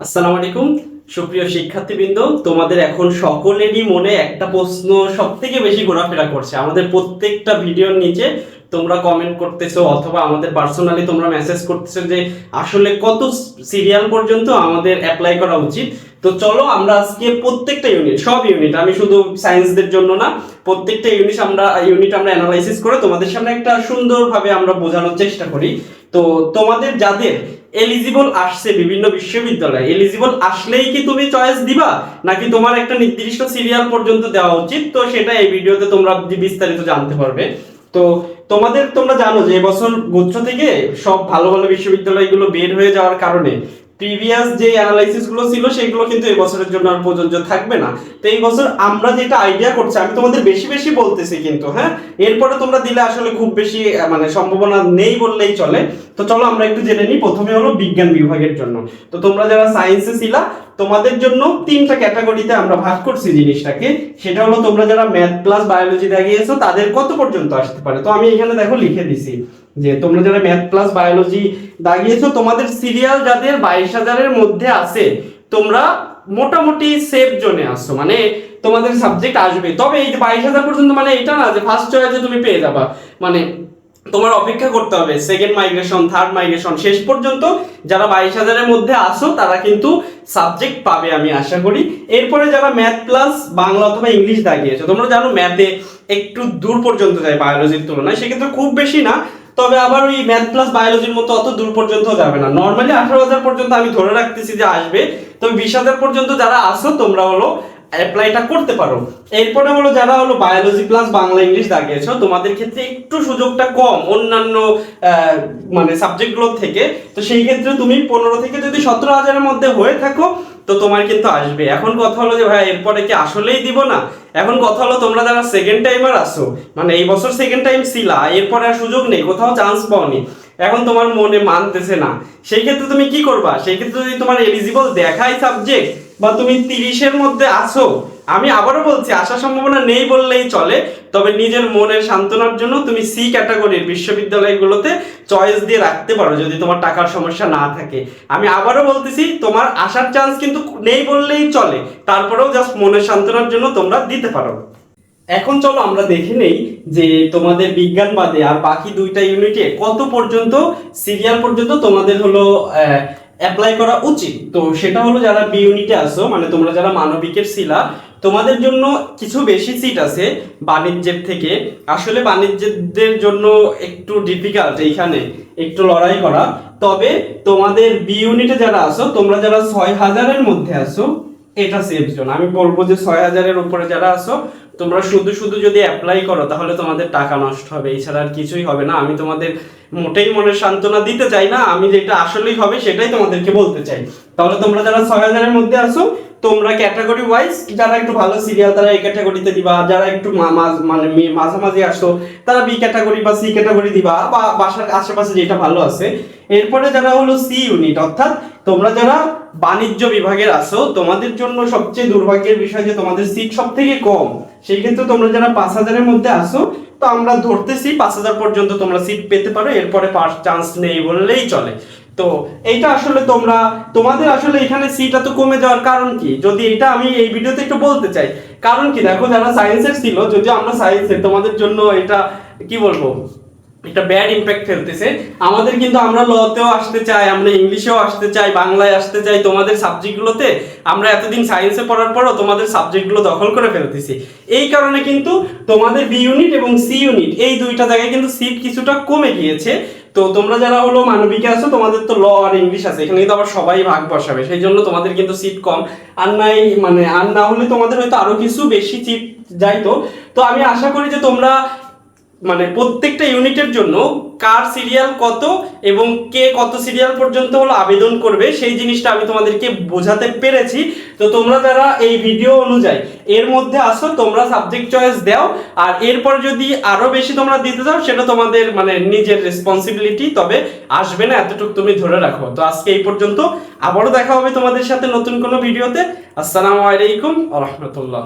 আসসালামু আলাইকুম। সুপ্রিয় শিক্ষার্থীবৃন্দ, তোমাদের এখন সকলেরই মনে একটা প্রশ্ন সব থেকে বেশি ঘোরাফেরা করছে। আমাদের প্রত্যেকটা ভিডিওর নিচে তোমরা কমেন্ট করতেছো অথবা আমাদের পার্সোনালি তোমরা মেসেজ করতেছো যে আসলে কত সিরিয়াল পর্যন্ত আমাদের অ্যাপ্লাই করা উচিত। তো চলো আমরা আজকে প্রত্যেকটা ইউনিট সব ইউনিট আমি শুধু সায়েন্সদের জন্য না, প্রত্যেকটা ইউনিট আমরা ইউনিট আমরা অ্যানালাইসিস করে তোমাদের সামনে একটা সুন্দরভাবে আমরা বোঝানোর চেষ্টা করি। তো তোমাদের যাদের এলিজিবল আসছে বিভিন্ন বিশ্ববিদ্যালয়ে। এলিজিবল আসলেই কি তুমি চয়েস দিবা? নাকি তোমার একটা নির্দিষ্ট সিরিয়াল পর্যন্ত দেওয়া উচিত? তো সেটা এই ভিডিওতে তোমরা বিস্তারিত জানতে পারবে। তো তোমাদের তোমরা জানো যে এবছর গুচ্ছ থেকে সব ভালো ভালো বিশ্ববিদ্যালয়গুলো বের হয়ে যাওয়ার কারণে প্রিভিয়াস যে অ্যানালাইসিসগুলো ছিল, সেগুলো কিন্তু এই বছরের জন্য আর প্রযোজ্য থাকবে না। তো এই বছর আমরা যেটা আইডিয়া করছি, আমি তোমাদের বেশি বেশি বলতেছি কিন্তু হ্যাঁ? এরপরে তোমরা দিলে আসলে খুব বেশি মানে সম্ভাবনা নেই বললেই চলে। তো চলো আমরা একটু জেনে নিই, প্রথমে হলো বিজ্ঞান বিভাগের জন্য। তো তোমরা যারা সায়েন্সে ছিলা, তোমাদের জন্য তিনটা ক্যাটাগরিতে আমরা ভাগ করছি জিনিসটাকে। সেটা হলো তোমরা যারা ম্যাথ প্লাস বায়োলজি দেখিয়েছো তাদের কত পর্যন্ত আসতে পারে? তো আমি এখানে দেখো লিখে দিছি। যে তোমরা যারা ম্যাথ প্লাস বায়োলজি দাগিয়েছো, তোমাদের সিরিয়াল যাদের বাইশ হাজারের মধ্যে আছে, তোমরা মোটামুটি সেফ জোনে আসছো মানে তোমাদের সাবজেক্ট আসবে। তবে এই বাইশ হাজার পর্যন্ত মানে এটা না যে ফার্স্ট চয়েসে তুমি পেয়ে যাবা। মানে তোমার অপেক্ষা করতে হবে। সেকেন্ড মাইগ্রেশন থার্ড মাইগ্রেশন শেষ পর্যন্ত যারা বাইশ হাজারের মধ্যে আসো তারা কিন্তু সাবজেক্ট পাবে আমি আশা করি। এরপরে যারা ম্যাথ প্লাস বাংলা অথবা ইংলিশ দাগিয়েছো, তোমরা জানো ম্যাথে একটু দূর পর্যন্ত যায় বায়োলজির তুলনায়। সেক্ষেত্রে খুব বেশি না। তবে আবার ওই ম্যাথ প্লাস বায়োলজির মতো অত দূর পর্যন্ত যাবে না। নর্মালি আঠারো হাজার পর্যন্ত আমি ধরে রাখতেছি যে আসবে। তবে বিশ হাজার পর্যন্ত যারা আসো তোমরা হলো অ্যাপ্লাইটা করতে পারো। এরপরে হলো যারা হলো বায়োলজি প্লাস বাংলা ইংলিশ দাগিয়েছো, তোমাদের ক্ষেত্রে একটু সুযোগটা কম অন্যান্য মানে সাবজেক্টগুলোর থেকে। তো সেই ক্ষেত্রে তুমি পনেরো থেকে যদি সতেরো হাজারের মধ্যে হয়ে থাকো তো তোমার কিন্তু আসবে। এখন কথা হলো যে ভাই এরপরে কি আসলেই দিব না? এখন কথা হলো তোমরা যারা সেকেন্ড টাইমার আসো মানে এই বছর সেকেন্ড টাইম ছিলা, এরপরে আর সুযোগ নেই, কোথাও চান্স পাওনি। এখন তোমার মনে মানতেছে না। সেই ক্ষেত্রে তুমি কি করবা? সেই ক্ষেত্রে যদি তোমার এলিজিবল দেখায় সাবজেক্ট বা তুমি তিরিশের মধ্যে আসো আমি আবারও বলছি আসার সম্ভাবনা নেই বললেই চলে, তবে নিজের মনের সান্ত্বনার জন্য তুমি সি ক্যাটাগরির বিশ্ববিদ্যালয়গুলোতে চয়েস দিয়ে রাখতে পারো যদি তোমার টাকার সমস্যা না থাকে। আমি আবারও বলতেছি, তোমার আসার চান্স কিন্তু নেই বললেই চলে, তারপরেও জাস্ট মনের সান্ত্বনার জন্য তোমরা দিতে পারো। এখন চলো আমরা দেখে নেই যে তোমাদের বিজ্ঞান বাদে আর বাকি দুইটা ইউনিটে কত পর্যন্ত সিরিয়াল পর্যন্ত তোমাদের হলো অ্যাপ্লাই করা উচিত। তো সেটা হলো যারা বি ইউনিটে আসো মানে তোমরা যারা মানবিকের ছিলা তোমাদের জন্য কিছু বেশি সিট আছে বাণিজ্যের থেকে। আসলে বাণিজ্যদের জন্য একটু ডিফিকাল্ট এইখানে, একটু লড়াই করা। তবে তোমাদের বি ইউনিটে যারা আসো তোমরা যারা ছয় হাজারের মধ্যে আসো এটা সেফ জোন আমি বলব যে ছয় হাজারের উপরে যারা আসো তোমরা শুধু শুধু যদি অ্যাপ্লাই করো, তাহলে তোমাদের টাকা নষ্ট হবে। এছাড়া আর কিছুই হবে না। আমি তোমাদের মোটেই মনের সান্ত্বনা দিতে চাই না। আমি যেটা আসলেই হবে, সেটাই তোমাদেরকে বলতে চাই। তাহলে তোমরা যারা ছয় হাজারের মধ্যে আসো তোমরা ক্যাটাগরি ওয়াইজ যারা একটু ভালো সিরিয়াল তারা এই ক্যাটাগরিতে দিবা, যারা একটু মানে মাঝামাঝি আসো, তারা বি ক্যাটাগরি বা সি ক্যাটাগরি দিবা, বা বাসার আশেপাশে যেটা ভালো আছে। এরপরে যারা হলো সি ইউনিট অর্থাৎ তোমরা যারা বাণিজ্য বিভাগের আসো তোমাদের জন্য সবচেয়ে দুর্ভাগ্যের বিষয় যে তোমাদের সিট সব থেকে কম। সেই ক্ষেত্রে তোমরা যারা পাঁচ হাজারের মধ্যে আসো তো আমরা ধরতেছি পাঁচ হাজার পর্যন্ত তোমরা সিট পেতে পারো, এরপরে পাস চান্স নেই বললেই চলে। তো এইটা আসলে তোমরা, তোমাদের আসলে এখানে সিট তো কমে যাওয়ার কারণ কি? যদি এটা আমি এই ভিডিওতে একটু বলতে চাই, কারণ কি? দেখো যারা সায়েন্সের ছিল, যদিও আমরা সায়েন্সের তোমাদের জন্য এটা, কি বলব? একটা ব্যাড ইম্প্যাক্ট ফেলতেছে। আমাদের কিন্তু আমরা লতেও আসতে চাই, আমরা ইংলিশেও আসতে চাই, বাংলায় আসতে চাই, তোমাদের সাবজেক্টগুলোতে আমরা এতদিন সায়েন্সে পড়ার পরও তোমাদের সাবজেক্টগুলো দখল করে ফেলতেছি। এই কারণে কিন্তু তোমাদের বি ইউনিট এবং সি ইউনিট এই দুইটা জায়গায় কিন্তু সিট কিছুটা কমে গিয়েছে। তো তোমরা যারা হলো মানবিকে আছো, তোমাদের তো ল আর ইংলিশ আছে। এখানে কিন্তু আবার সবাই ভাগ বসাবে। সেই জন্য তোমাদের কিন্তু সিট কম। আর নাই মানে আর না হলে তোমাদের হয়তো আরও কিছু বেশি সিট যাইতো। তো আমি আশা করি যে তোমরা মানে প্রত্যেকটা ইউনিটের জন্য কার সিরিয়াল কত এবং কে কত সিরিয়াল পর্যন্ত হলো আবেদন করবে, সেই জিনিসটা আমি তোমাদেরকে বোঝাতে পেরেছি। তো তোমরা যারা এই ভিডিও অনুযায়ী, এর মধ্যে আসো, তোমরা সাবজেক্ট চয়েস দাও, আর এরপর যদি আরও বেশি তোমরা দিতে চাও, সেটা তোমাদের মানে নিজের রেসপন্সিবিলিটি তবে আসবে না, এতটুকু তুমি ধরে রাখো। তো আজকে এই পর্যন্ত, আবারও দেখা হবে তোমাদের সাথে নতুন কোনো ভিডিওতে। আসসালামু আলাইকুম আ রহমতুল্লাহ।